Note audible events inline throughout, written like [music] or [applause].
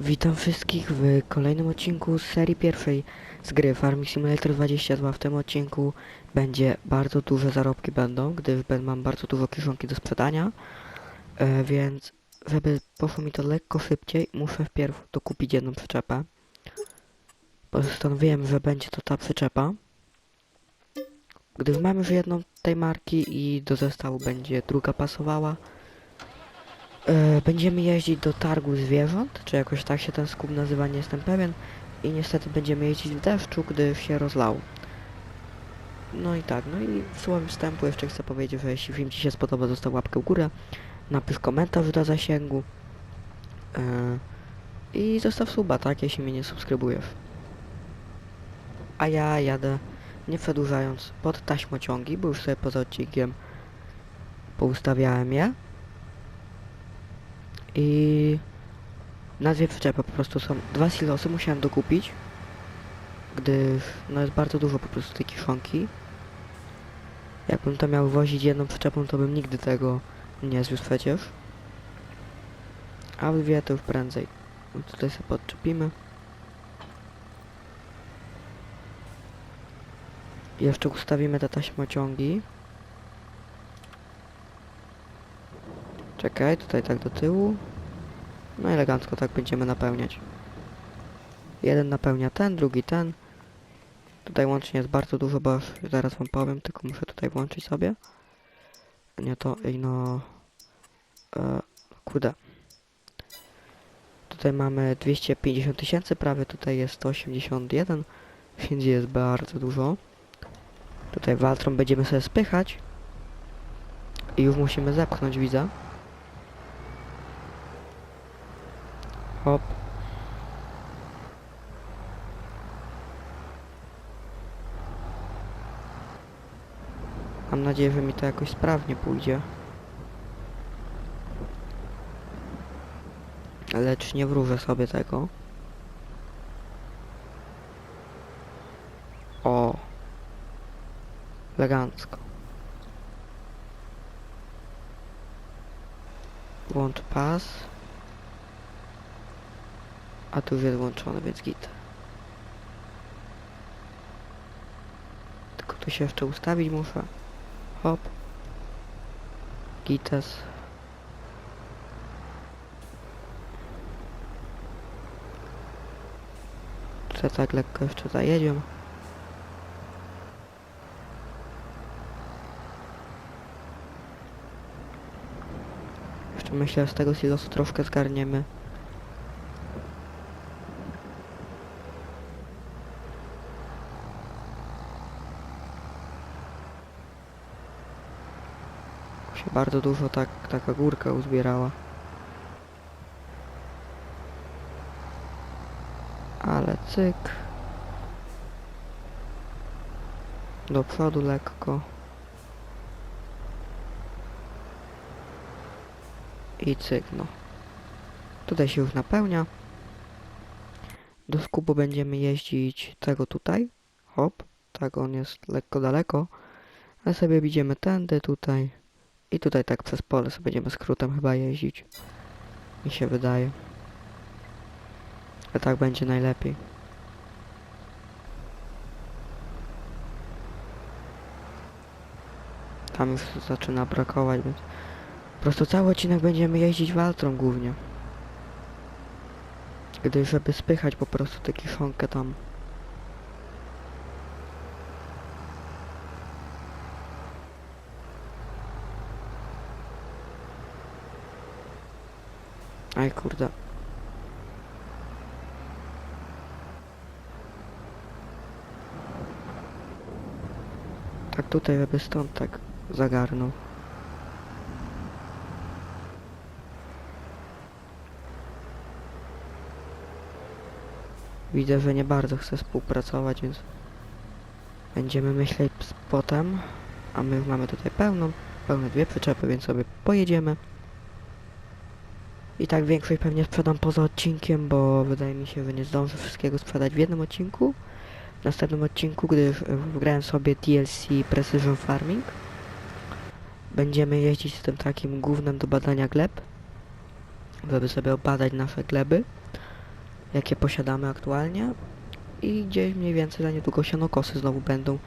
Witam wszystkich w kolejnym odcinku z serii pierwszej z gry Farming Simulator 22. W tym odcinku będzie bardzo duże zarobki będą, gdyż mam bardzo dużo kieszonki do sprzedania, e, więc żeby poszło mi to lekko szybciej, muszę wpierw dokupić jedną przyczepę. Postanowiłem, że będzie to ta przyczepa, gdyż mamy już jedną tej marki i do zestawu będzie druga pasowała. E, Będziemy jeździć do targu zwierząt, czy jakoś tak się ten skup nazywa, nie jestem pewien. I niestety będziemy jeździć w deszczu, gdy się rozlał. No i tak, no i słowem wstępu jeszcze chcę powiedzieć, że jeśli film Ci się spodoba, zostaw łapkę w górę, napisz komentarz do zasięgu e, i zostaw suba, tak, jeśli mnie nie subskrybujesz. A ja jadę, nie przedłużając, pod taśmociągi, bo już sobie poza odcinkiem poustawiałem je. I na dwie przyczepy po prostu są dwa silosy, musiałem dokupić, gdyż no jest bardzo dużo po prostu tej kiszonki. Jakbym to miał wozić jedną przyczepą, to bym nigdy tego nie zwiózł przecież. A w dwie to już prędzej. No tutaj sobie podczepimy. Jeszcze ustawimy te taśmociągi. Czekaj, tutaj tak do tyłu. No elegancko tak będziemy napełniać. Jeden napełnia ten, drugi ten. Tutaj łącznie jest bardzo dużo, bo zaraz wam powiem, tylko muszę tutaj włączyć sobie. Nie to, ej no... E, kurde. Tutaj mamy 250 tysięcy prawie, tutaj jest 181, więc jest bardzo dużo. Tutaj waltrą będziemy sobie spychać. I już musimy zepchnąć, widzę. Hop. Mam nadzieję, że mi to jakoś sprawnie pójdzie. Lecz nie wróżę sobie tego. O. Elegancko. Włącz. A tu już jest włączony, więc git. Tylko tu się jeszcze ustawić muszę. Hop. Gites. Tutaj tak lekko jeszcze zajedziemy. Jeszcze myślę, że z tego silosu troszkę zgarniemy. się bardzo dużo tak, taka górka uzbierała. Ale cyk. Do przodu lekko. I cyk, no. Tutaj się już napełnia. Do skupu będziemy jeździć tego tutaj. Hop. Tak, on jest lekko daleko. Ale sobie idziemy tędy, tutaj. I tutaj tak przez pole sobie będziemy skrótem chyba jeździć. Mi się wydaje. A tak będzie najlepiej. Tam już zaczyna brakować, więc... Po prostu cały odcinek będziemy jeździć waltrą głównie. Gdy żeby spychać po prostu tę kiszonkę tam. Aj kurde. Tak tutaj żeby stąd tak zagarnął. Widzę, że nie bardzo chce współpracować, więc będziemy myśleć potem. A my mamy tutaj pełną, pełne dwie przyczepy, więc sobie pojedziemy. I tak większość pewnie sprzedam poza odcinkiem, bo wydaje mi się, że nie zdążę wszystkiego sprzedać w jednym odcinku. W następnym odcinku, gdy w- wgrałem sobie DLC Precision Farming, będziemy jeździć z tym takim gównem do badania gleb, żeby sobie obadać nasze gleby. jakie posiadamy aktualnie i gdzieś mniej więcej za niedługo sianokosy znowu będą.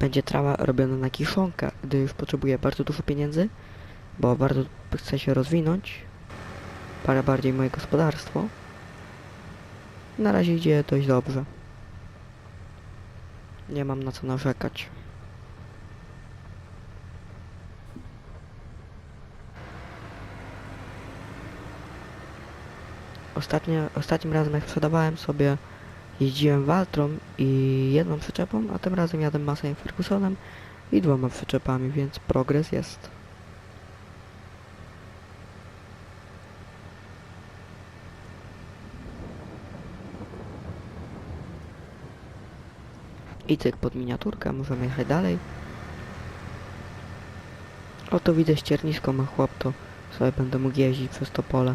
Będzie trawa robiona na kiszonkę, gdy już potrzebuję bardzo dużo pieniędzy, bo bardzo chcę się rozwinąć, parę bardziej moje gospodarstwo. Na razie idzie dość dobrze. Nie mam na co narzekać. Ostatnio, ostatnim razem jak sprzedawałem sobie jeździłem Waltrą i jedną przyczepą, a tym razem jadę Massey Fergusonem i dwoma przyczepami, więc progres jest. I cyk pod miniaturkę, możemy jechać dalej. Oto widzę ściernisko ma chłop, to sobie będę mógł jeździć przez to pole.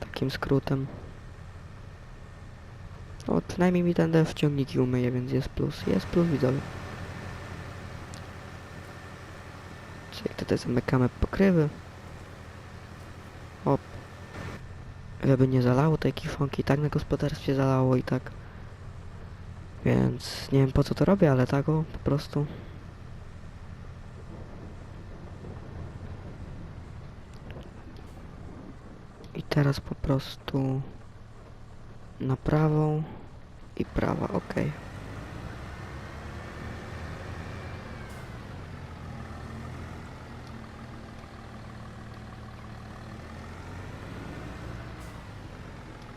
Takim skrótem. O, przynajmniej mi ten deszcz ciągniki umyje, więc jest plus. Jest plus, widzowie. Czyli tutaj zamykamy pokrywy. Hop. Żeby nie zalało tej kiszonki, tak na gospodarstwie zalało i tak. Więc nie wiem po co to robię, ale tak o, po prostu. I teraz po prostu na prawą i prawa, ok.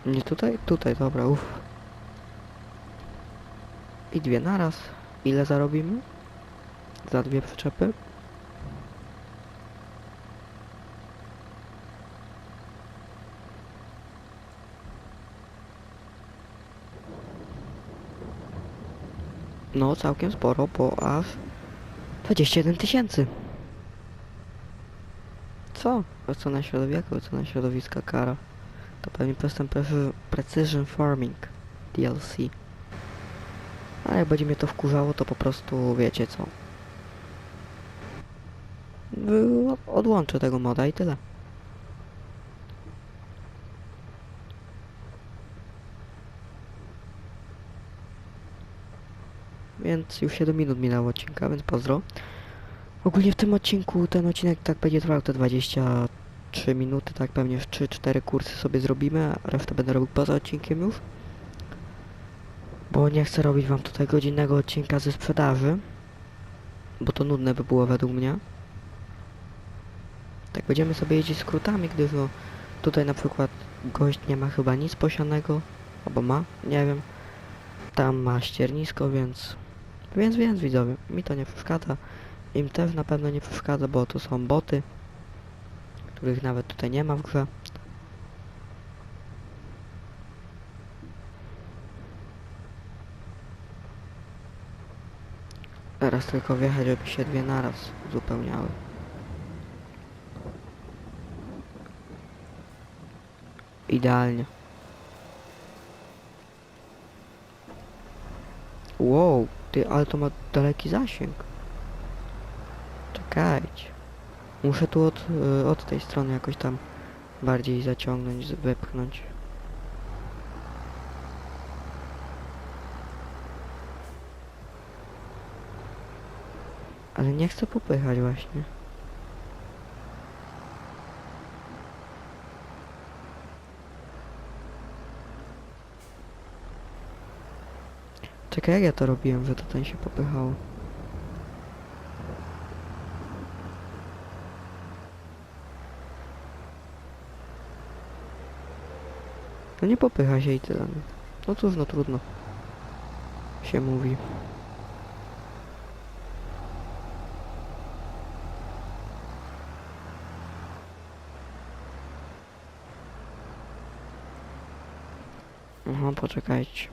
Nie tutaj? Tutaj, dobra, uff. I dwie naraz. Ile zarobimy? Za dwie przyczepy? No, całkiem sporo, bo aż 21 tysięcy. Co? Ocena środowiska, ocena środowiska kara. To pewnie postęp Preci- Precision Farming DLC. A jak będzie mnie to wkurzało, to po prostu wiecie co. Wy- Odłączę tego moda i tyle. Więc już 7 minut minęło odcinka, więc pozdro. Ogólnie w tym odcinku ten odcinek tak będzie trwał te 23 minuty, tak pewnie w 3-4 kursy sobie zrobimy, a resztę będę robił poza odcinkiem już. Bo nie chcę robić wam tutaj godzinnego odcinka ze sprzedaży, bo to nudne by było według mnie. Tak będziemy sobie jeździć skrótami, gdyż no, tutaj na przykład gość nie ma chyba nic posianego, albo ma, nie wiem. Tam ma ściernisko, więc... Więc, więc widzowie, mi to nie przeszkadza. Im też na pewno nie przeszkadza, bo to są boty, których nawet tutaj nie ma w grze. Teraz tylko wjechać, żeby się dwie naraz uzupełniały. Idealnie. Wow, ty, ale to ma daleki zasięg. Czekajcie. Muszę tu od, y, od tej strony jakoś tam bardziej zaciągnąć, z- wypchnąć. Ale nie chcę popychać właśnie. Czekaj, jak ja to robiłem, że to ten się popychało? No nie popycha się i tyle. no. Cóż, no trudno. Się mówi. Poczekajcie.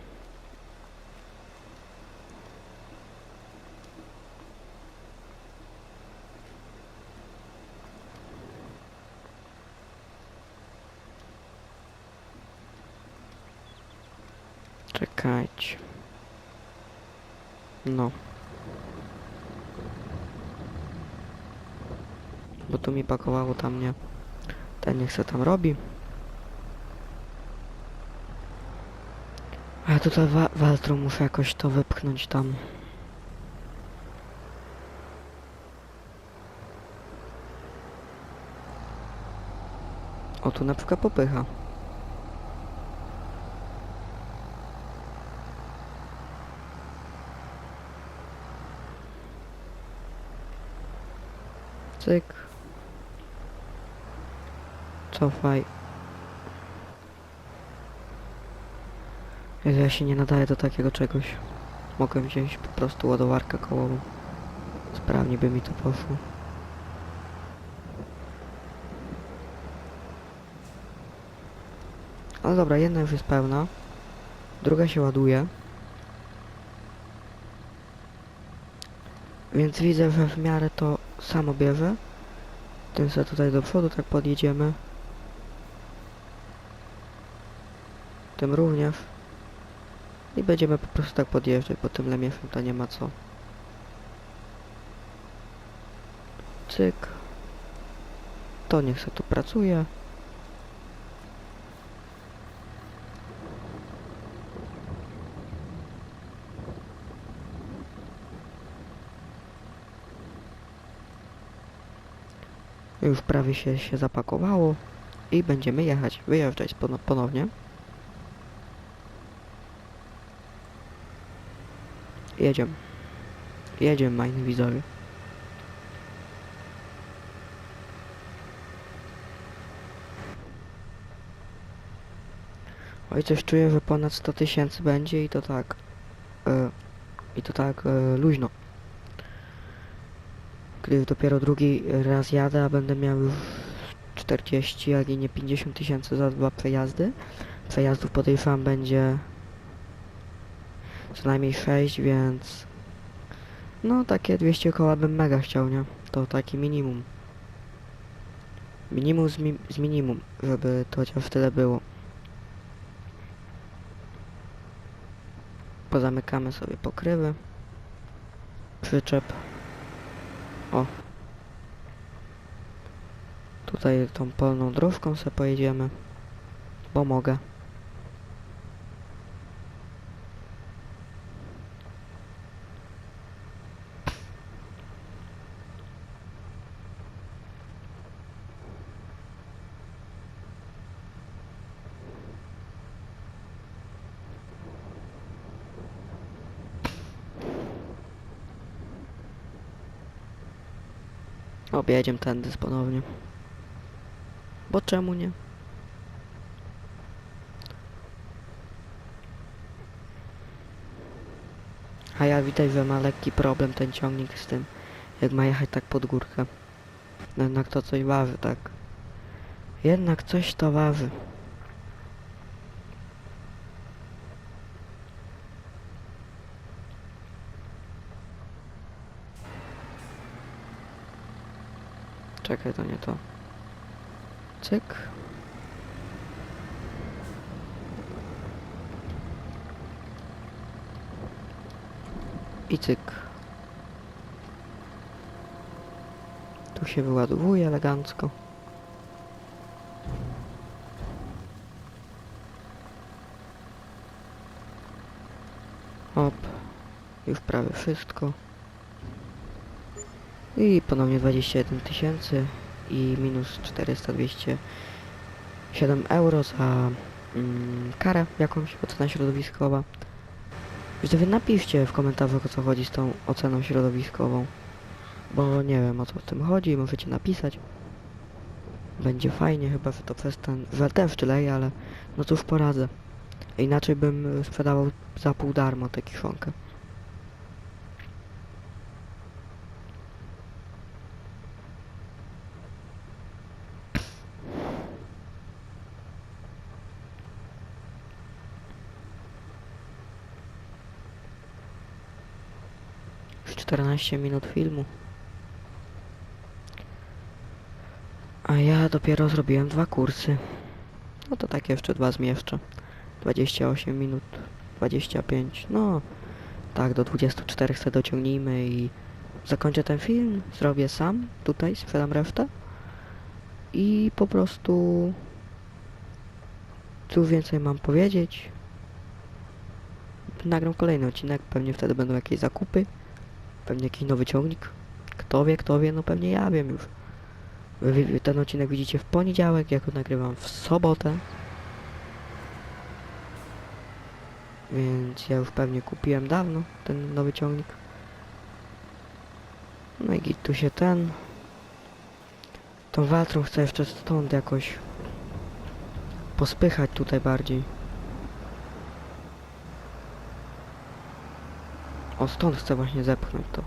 Czekajcie. No. Bo tu mi pakowało tam nie. Ten niech tam robi. Tutaj wa waltrą muszę jakoś to wypchnąć tam. O, tu na popycha. Cyk. Cofaj. Ja się nie nadaję do takiego czegoś. Mogłem wziąć po prostu ładowarkę kołową. Sprawnie by mi to poszło. Ale dobra, jedna już jest pełna. Druga się ładuje. Więc widzę, że w miarę to samo bierze. Tym sobie tutaj do przodu tak podjedziemy. Tym również. I będziemy po prostu tak podjeżdżać, bo tym lemieszem to nie ma co. Cyk. To niech se tu pracuje. Już prawie się, się zapakowało i będziemy jechać, wyjeżdżać pono- ponownie. Jedziemy. Jedziemy, majny widzowie. Oj, coś czuję, że ponad 100 tysięcy będzie i to tak... E, I to tak e, luźno. Gdy dopiero drugi raz jadę, a będę miał już 40, jak i nie 50 tysięcy za dwa przejazdy. Przejazdów podejrzewam będzie co najmniej 6, więc no takie 200 koła bym mega chciał, nie? To taki minimum. Minimum z, mi z minimum, żeby to chociaż tyle było. Pozamykamy sobie pokrywy. Przyczep. O. Tutaj tą polną dróżką sobie pojedziemy. Bo mogę. Objedziemy tędy ponownie. Bo czemu nie? A ja widać, że ma lekki problem ten ciągnik z tym, jak ma jechać tak pod górkę. No jednak to coś waży, tak. Jednak coś to waży. Czekaj, to nie to. Cyk. I cyk. Tu się wyładowuje elegancko. Hop. Już prawie wszystko. I ponownie 21 tysięcy i minus 400, 207 euro za mm, karę jakąś, ocena środowiskowa. Wy napiszcie w komentarzach o co chodzi z tą oceną środowiskową. Bo nie wiem o co w tym chodzi, możecie napisać. Będzie fajnie, chyba że to przez ten, że deszcz leje, ale no cóż poradzę. Inaczej bym sprzedawał za pół darmo tę kiszonkę. Już 14 minut filmu. A ja dopiero zrobiłem dwa kursy. No to tak jeszcze dwa zmieszczę. 28 minut, 25, no tak do 24 sobie dociągnijmy i zakończę ten film, zrobię sam, tutaj sprzedam resztę i po prostu cóż więcej mam powiedzieć nagram kolejny odcinek, pewnie wtedy będą jakieś zakupy, pewnie jakiś nowy ciągnik. Kto wie, kto wie, no pewnie ja wiem już. Ten odcinek widzicie w poniedziałek, ja go nagrywam w sobotę. Więc ja już pewnie kupiłem dawno ten nowy ciągnik. No i git tu się ten. Tą waltrą chcę jeszcze stąd jakoś pospychać tutaj bardziej. O stąd chcę właśnie zepchnąć to.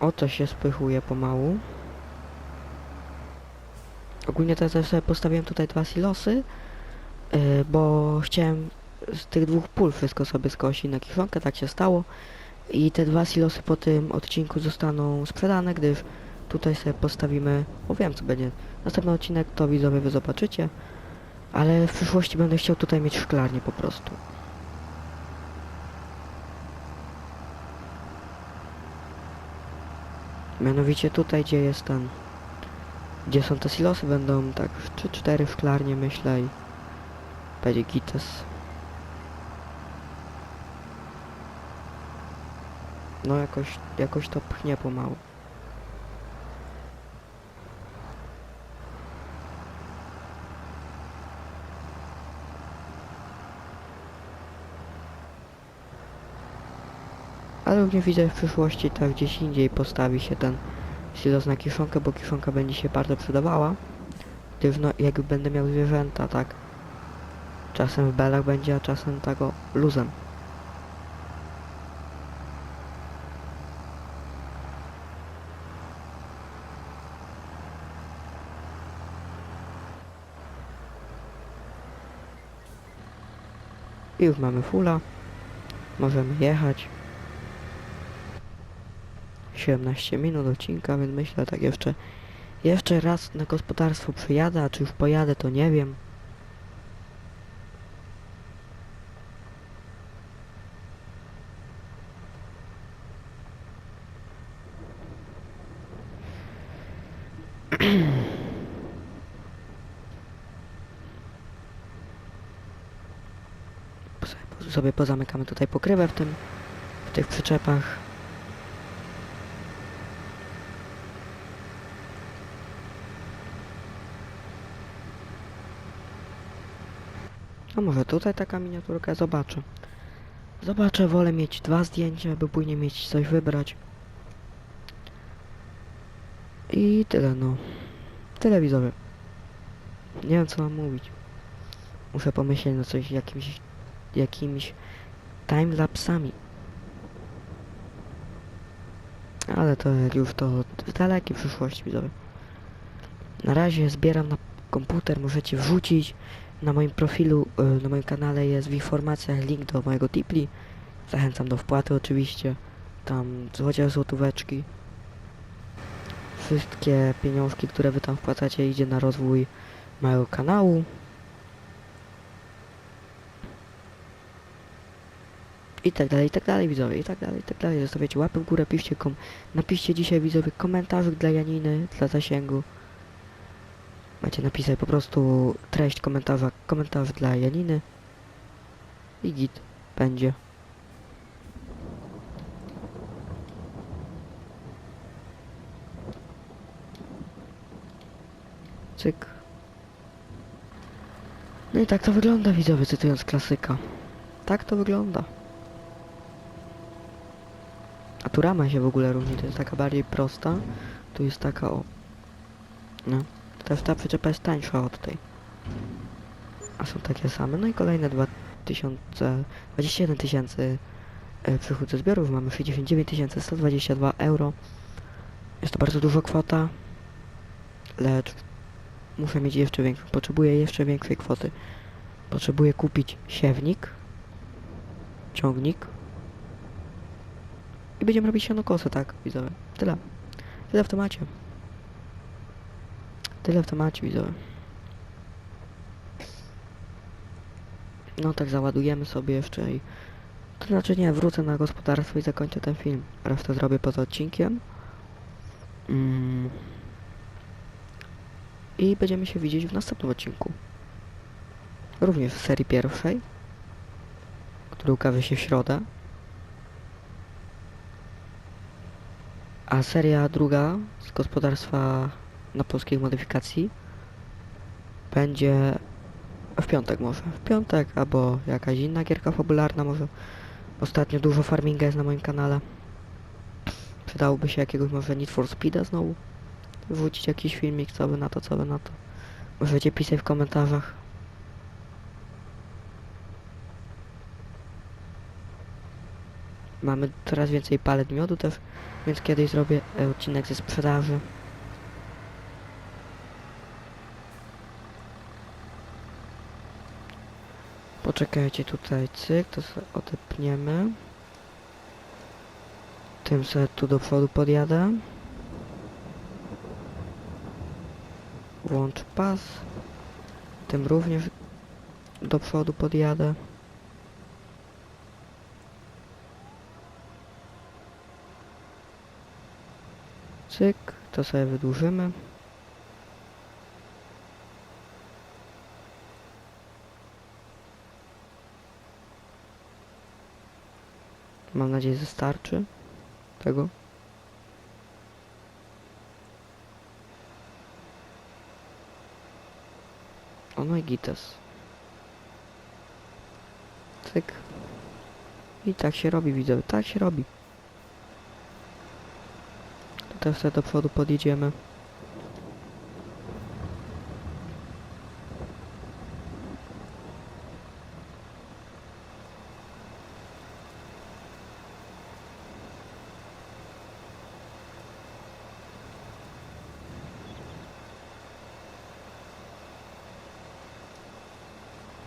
Oto się spychuje pomału. Ogólnie to też sobie postawiłem tutaj dwa silosy, yy, bo chciałem z tych dwóch pól wszystko sobie skosić na kiszonkę, tak się stało. I te dwa silosy po tym odcinku zostaną sprzedane, gdyż tutaj sobie postawimy, bo wiem co będzie. Następny odcinek to widzowie wy zobaczycie, ale w przyszłości będę chciał tutaj mieć szklarnię po prostu. Mianowicie tutaj, gdzie jest ten... Gdzie są te silosy, będą tak 3-4 szklarnie myślę i... Będzie gites. No jakoś, jakoś to pchnie pomału. Ale również widzę w przyszłości tak gdzieś indziej postawi się ten silos na kiszonkę, bo kiszonka będzie się bardzo przydawała. Gdyż no jak będę miał zwierzęta, tak. Czasem w belach będzie, a czasem tego luzem. I już mamy fula. Możemy jechać. 17 minut odcinka, więc myślę tak jeszcze jeszcze raz na gospodarstwo przyjadę, a czy już pojadę to nie wiem. [clears throat] sobie, pozamykamy tutaj pokrywę w tym, w tych przyczepach. A może tutaj taka miniaturka? Zobaczę. Zobaczę, wolę mieć dwa zdjęcia, by później mieć coś wybrać. I tyle no. Tyle widzowie. Nie wiem co mam mówić. Muszę pomyśleć na coś jakimś jakimiś timelapsami. Ale to już to w dalekiej przyszłości widzowie. Na razie zbieram na komputer, możecie wrzucić na moim profilu, y, na moim kanale jest w informacjach link do mojego Tipli. Zachęcam do wpłaty oczywiście. Tam chociaż złotóweczki. Wszystkie pieniążki, które wy tam wpłacacie idzie na rozwój mojego kanału. I tak dalej, i tak dalej widzowie, i tak dalej, i tak dalej. Zostawiacie łapę w górę, piszcie kom napiszcie dzisiaj widzowie komentarzyk dla Janiny, dla zasięgu. Macie napisać po prostu treść komentarza, komentarz dla Janiny. I git będzie. Cyk. No i tak to wygląda widzowie, cytując klasyka. Tak to wygląda. A tu rama się w ogóle różni, to jest taka bardziej prosta. Tu jest taka o... No. Też ta przyczepa jest tańsza od tej. A są takie same. No i kolejne 2000... 21 tysięcy e, przychód ze zbiorów. Mamy 69 122 euro. Jest to bardzo dużo kwota. Lecz muszę mieć jeszcze większą. Potrzebuję jeszcze większej kwoty. Potrzebuję kupić siewnik. Ciągnik. I będziemy robić sianokosę, tak, widzowie. Tyle. Tyle w temacie. Tyle w temacie, widzowie. No tak załadujemy sobie jeszcze i... To znaczy nie, wrócę na gospodarstwo i zakończę ten film. Resztę zrobię poza odcinkiem. Mm. I będziemy się widzieć w następnym odcinku. Również w serii pierwszej, który ukaże się w środę. A seria druga z gospodarstwa na polskiej modyfikacji będzie w piątek może. W piątek albo jakaś inna gierka fabularna może. Ostatnio dużo farminga jest na moim kanale. Przydałoby się jakiegoś może Need for Speeda znowu. Wrzucić jakiś filmik, co by na to, co by na to. Możecie pisać w komentarzach. Mamy coraz więcej palet miodu też, więc kiedyś zrobię e, odcinek ze sprzedaży. Poczekajcie tutaj, cyk, to sobie odepniemy. Tym sobie tu do przodu podjadę. Włącz pas. Tym również do przodu podjadę. Cyk, to sobie wydłużymy. Mam nadzieję, że starczy tego. O no i gites. Cyk. I tak się robi, widzowie, tak się robi. Też sobie do przodu podjedziemy.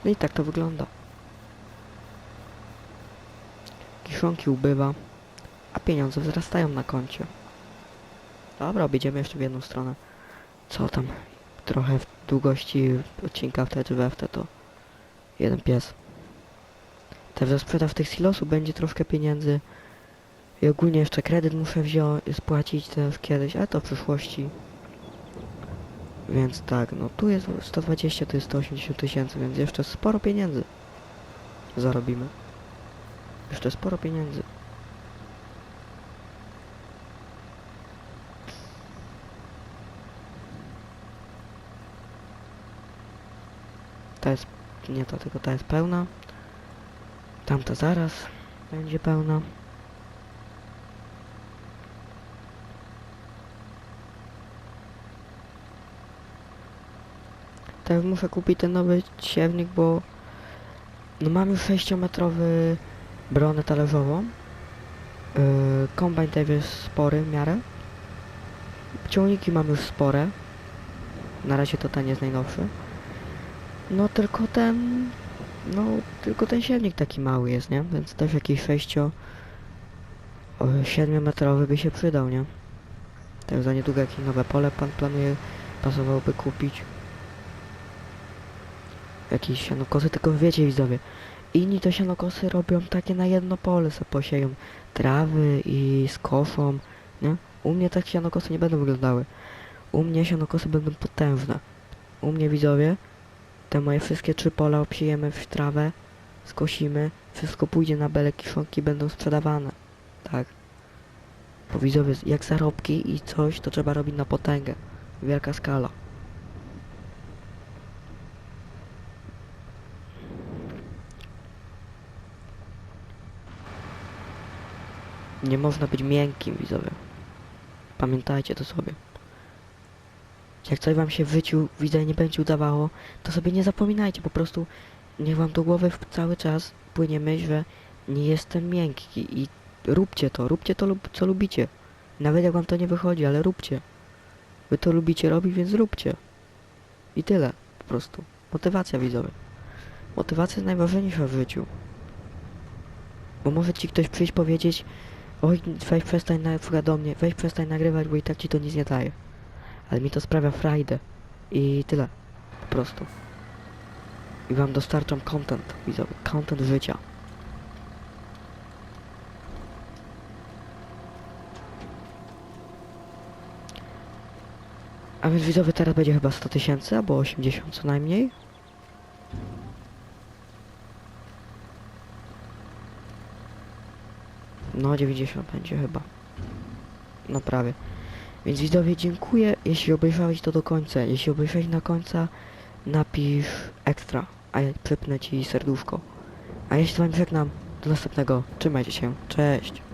No i tak to wygląda. Kiszonki ubywa, a pieniądze wzrastają na koncie. Dobra, objedziemy jeszcze w jedną stronę. Co tam? Trochę w długości odcinka w te czy we w te to jeden pies. Za sprzedaż tych silosów będzie troszkę pieniędzy. I ogólnie jeszcze kredyt muszę wziąć, spłacić też kiedyś, ale to w przyszłości. Więc tak, no tu jest 120, tu jest 180 tysięcy, więc jeszcze sporo pieniędzy zarobimy. Jeszcze sporo pieniędzy. Ta jest, nie ta, tylko ta jest pełna. Tamta zaraz będzie pełna. Tak muszę kupić ten nowy siewnik, bo no mam już 6-metrowy bronę talerzową. Yy, kombajn też jest spory w miarę. Ciągniki mam już spore. Na razie to ten jest najnowszy. No tylko ten... No tylko ten siewnik taki mały jest, nie? Więc też jakiś 6 7 metrowy by się przydał, nie? Też za niedługo jakieś nowe pole pan planuje pasowałoby kupić jakieś sianokosy, tylko wiecie widzowie, inni to sianokosy robią takie na jedno pole, se posieją trawy i skoszą, nie? U mnie tak sianokosy nie będą wyglądały. U mnie sianokosy będą potężne. U mnie widzowie, te moje wszystkie trzy pola obsiejemy w trawę, skosimy, wszystko pójdzie na bele kiszonki, będą sprzedawane. Tak. Bo widzowie, jak zarobki i coś, to trzeba robić na potęgę. Wielka skala. Nie można być miękkim, widzowie. Pamiętajcie to sobie. Jak coś wam się w życiu, widzę, nie będzie udawało, to sobie nie zapominajcie, po prostu niech wam do głowy cały czas płynie myśl, że nie jestem miękki i róbcie to, róbcie to, lub- co lubicie. Nawet jak wam to nie wychodzi, ale róbcie. Wy to lubicie robić, więc róbcie. I tyle, po prostu. Motywacja, widzowie. Motywacja jest najważniejsza w życiu. Bo może ci ktoś przyjść powiedzieć, Oj, weź przestań na do mnie, weź przestań nagrywać, bo i tak ci to nic nie daje. Ale mi to sprawia frajdę. I tyle. Po prostu. i wam dostarczam content, widzowie, content życia. A więc widzowie teraz będzie chyba 100 tysięcy albo 80 co najmniej. No 90 będzie chyba. No prawie. Więc widzowie dziękuję, jeśli obejrzałeś to do końca. Jeśli obejrzałeś na końca, napisz ekstra, a ja przypnę ci serduszko. A ja się z wami żegnam. Do następnego. Trzymajcie się. Cześć.